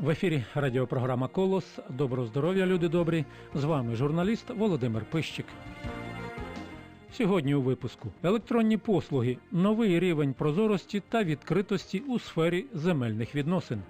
В ефірі радіопрограма Колос. Доброго здоров'я, люди добрі. З вами журналіст Володимир Пищик. Сьогодні у випуску електронні послуги, новий рівень прозорості та відкритості у сфері земельних відносин.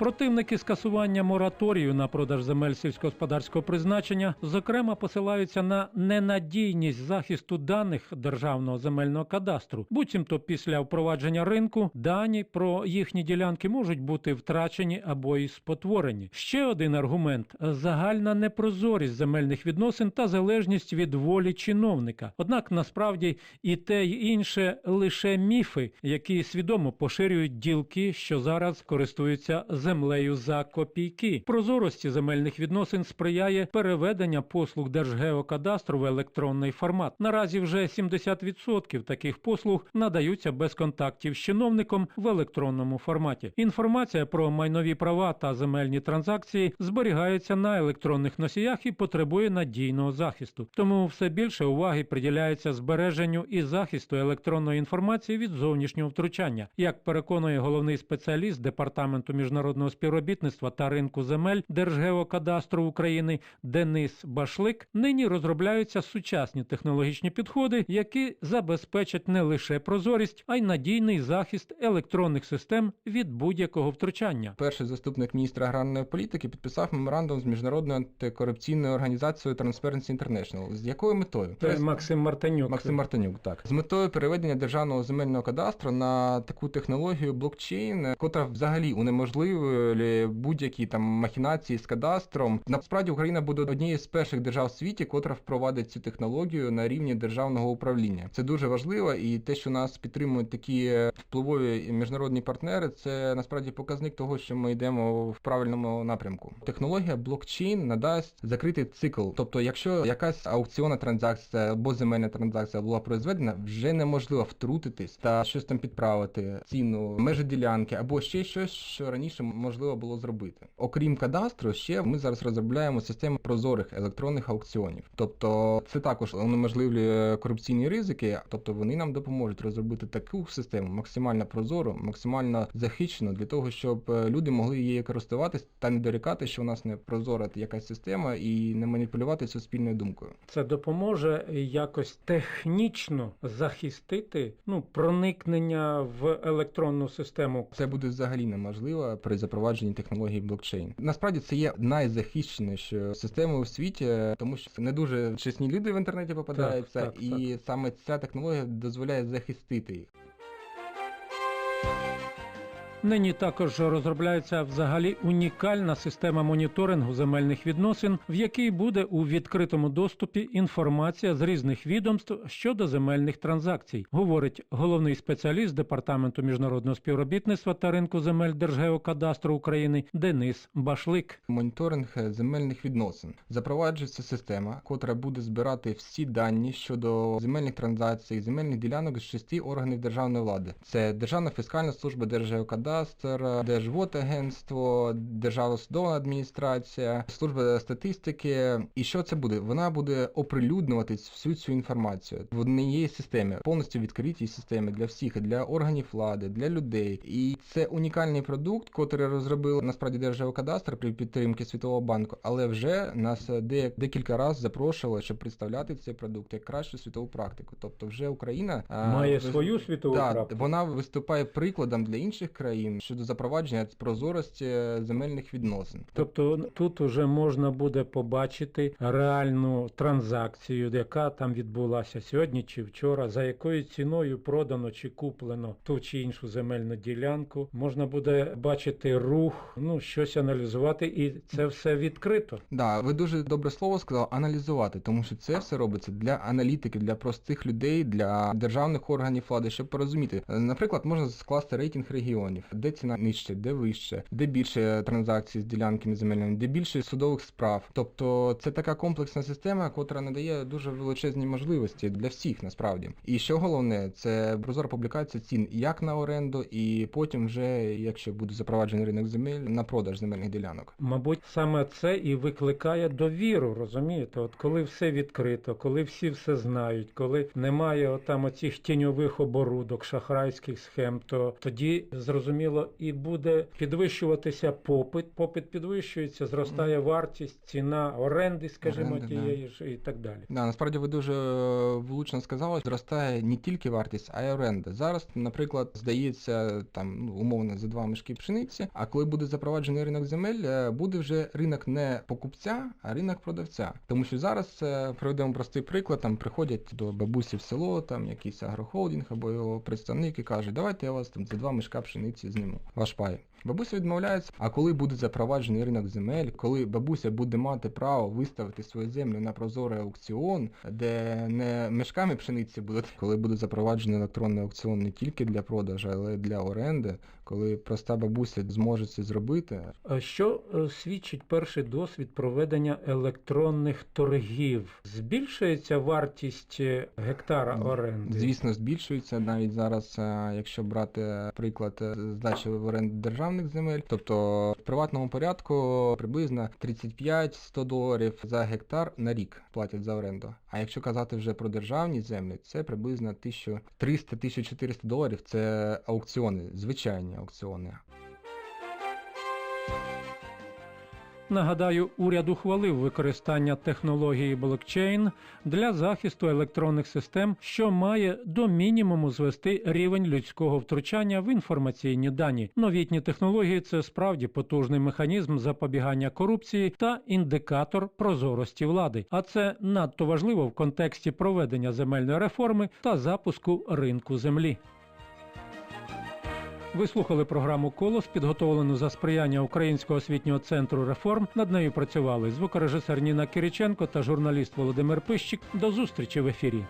Противники скасування мораторію на продаж земель сільськогосподарського призначення зокрема посилаються на ненадійність захисту даних державного земельного кадастру. Буцімто після впровадження ринку дані про їхні ділянки можуть бути втрачені або і спотворені. Ще один аргумент загальна непрозорість земельних відносин та залежність від волі чиновника. Однак насправді і те, й інше лише міфи, які свідомо поширюють ділки, що зараз користуються землею за копійки. Прозорості земельних відносин сприяє переведення послуг Держгеокадастру в електронний формат. Наразі вже 70% таких послуг надаються без контактів з чиновником в електронному форматі. Інформація про майнові права та земельні транзакції зберігається на електронних носіях і потребує надійного захисту. Тому все більше уваги приділяється збереженню і захисту електронної інформації від зовнішнього втручання. Як переконує головний спеціаліст департаменту міжнародного співробітництва та ринку земель Держгеокадастру України Денис Башлик, нині розробляються сучасні технологічні підходи, які забезпечать не лише прозорість, а й надійний захист електронних систем від будь-якого втручання. Перший заступник міністра аграрної політики підписав меморандум з міжнародною антикорупційною організацією Transparency International. З якою метою? Це Максим Мартинюк. Максим Мартинюк, так з метою переведення державного земельного кадастру на таку технологію блокчейн, котра взагалі унеможливлює будь-які там махінації з кадастром. Насправді Україна буде однією з перших держав в світі, котра впровадить цю технологію на рівні державного управління. Це дуже важливо, і те, що нас підтримують такі впливові міжнародні партнери, це насправді показник того, що ми йдемо в правильному напрямку. Технологія блокчейн надасть закритий цикл. Тобто, якщо якась аукціонна транзакція або земельна транзакція була произведена, вже неможливо втрутитись та щось там підправити, ціну, межі ділянки або ще щось, що раніше можливо було зробити. Окрім кадастру, ще ми зараз розробляємо систему прозорих електронних аукціонів. Тобто це також унеможливлює корупційні ризики, тобто вони нам допоможуть розробити таку систему максимально прозору, максимально захищену для того, щоб е, люди могли її користуватись та не дорікати, що у нас не прозора якась система і не маніпулювати суспільною думкою. Це допоможе якось технічно захистити ну проникнення в електронну систему. Це буде взагалі неможливо при запровадженні технології блокчейн. Насправді це є найзахищенішою системою у світі, тому що не дуже чесні люди в інтернеті попадаються, Так, так, і саме ця технологія дозволяє захистити їх. Нині також розробляється взагалі унікальна система моніторингу земельних відносин, в якій буде у відкритому доступі інформація з різних відомств щодо земельних транзакцій, говорить головний спеціаліст департаменту міжнародного співробітництва та ринку земель Держгеокадастру України Денис Башлик. Моніторинг земельних відносин запроваджується система, котра буде збирати всі дані щодо земельних транзакцій, земельних ділянок з шести органів державної влади. Це Державна фіскальна служба Держгеокадастр, Держводагентство, Державна судова адміністрація, служба статистики. І що це буде? Вона буде оприлюднювати всю цю інформацію в однієї системі, повністю відкритій системі для всіх, для органів влади, для людей. І це унікальний продукт, котрий розробив насправді Держгеокадастр при підтримці Світового банку, але вже нас де декілька разів запрошували, щоб представляти цей продукт як кращу світову практику. Тобто, вже Україна Має ви- свою світову так, практику. вона виступає прикладом для інших країн щодо запровадження прозорості земельних відносин. Тобто тут уже можна буде побачити реальну транзакцію, яка там відбулася сьогодні чи вчора, за якою ціною продано чи куплено ту чи іншу земельну ділянку. Можна буде бачити рух, ну щось аналізувати, і це все відкрито. Да, ви дуже добре слово сказали аналізувати, тому що це все робиться для аналітиків, для простих людей, для державних органів влади, щоб порозуміти. Наприклад, можна скласти рейтинг регіонів, де ціна нижче, де вище, де більше транзакцій з ділянками земельними, де більше судових справ. Тобто це така комплексна система, котра надає дуже величезні можливості для всіх насправді. І що головне, це прозора публікація цін як на оренду, і потім вже, якщо буде запроваджений ринок земель, на продаж земельних ділянок. Мабуть, саме це і викликає довіру, розумієте? От коли все відкрито, коли всі все знають, коли немає отам оцих тіньових оборудок, шахрайських схем, то тоді зрозуміло. Зрозуміло, і буде підвищуватися попит. Попит підвищується, зростає вартість, ціна оренди, скажімо, Оренди, да. тієї ж і так далі. Да, насправді ви дуже е, влучно сказали, зростає не тільки вартість, а й оренда. Зараз, наприклад, здається, там ну, умовно за два мішки пшениці. А коли буде запроваджений ринок земель, е, буде вже ринок не покупця, а ринок продавця. Тому що зараз е, проведемо простий приклад. Там приходять до бабусі в село, там якийсь агрохолдинг або його представник і каже, давайте я вас там за два мішка пшениці зніму. Ваш пай. Бабуся відмовляється, а коли буде запроваджений ринок земель, коли бабуся буде мати право виставити свою землю на прозорий аукціон, де не мішками пшениці будуть, коли буде запроваджений електронний аукціон не тільки для продажу, але й для оренди, коли проста бабуся зможе це зробити. Що е, свідчить перший досвід проведення електронних торгів? Збільшується вартість е, гектара оренди? Звісно, збільшується навіть зараз, е, якщо брати приклад е, здачі в оренду державних земель, тобто в приватному порядку приблизно 35-100 доларів за гектар на рік платять за оренду. А якщо казати вже про державні землі, це приблизно 1300-1400 доларів. Це аукціони, звичайні аукціони. Нагадаю, уряд ухвалив використання технології блокчейн для захисту електронних систем, що має до мінімуму звести рівень людського втручання в інформаційні дані. Новітні технології це справді потужний механізм запобігання корупції та індикатор прозорості влади. А це надто важливо в контексті проведення земельної реформи та запуску ринку землі. Ви слухали програму Колос, підготовлену за сприяння Українського освітнього центру реформ. Над нею працювали звукорежисер Ніна Кириченко та журналіст Володимир Пищик. До зустрічі в ефірі.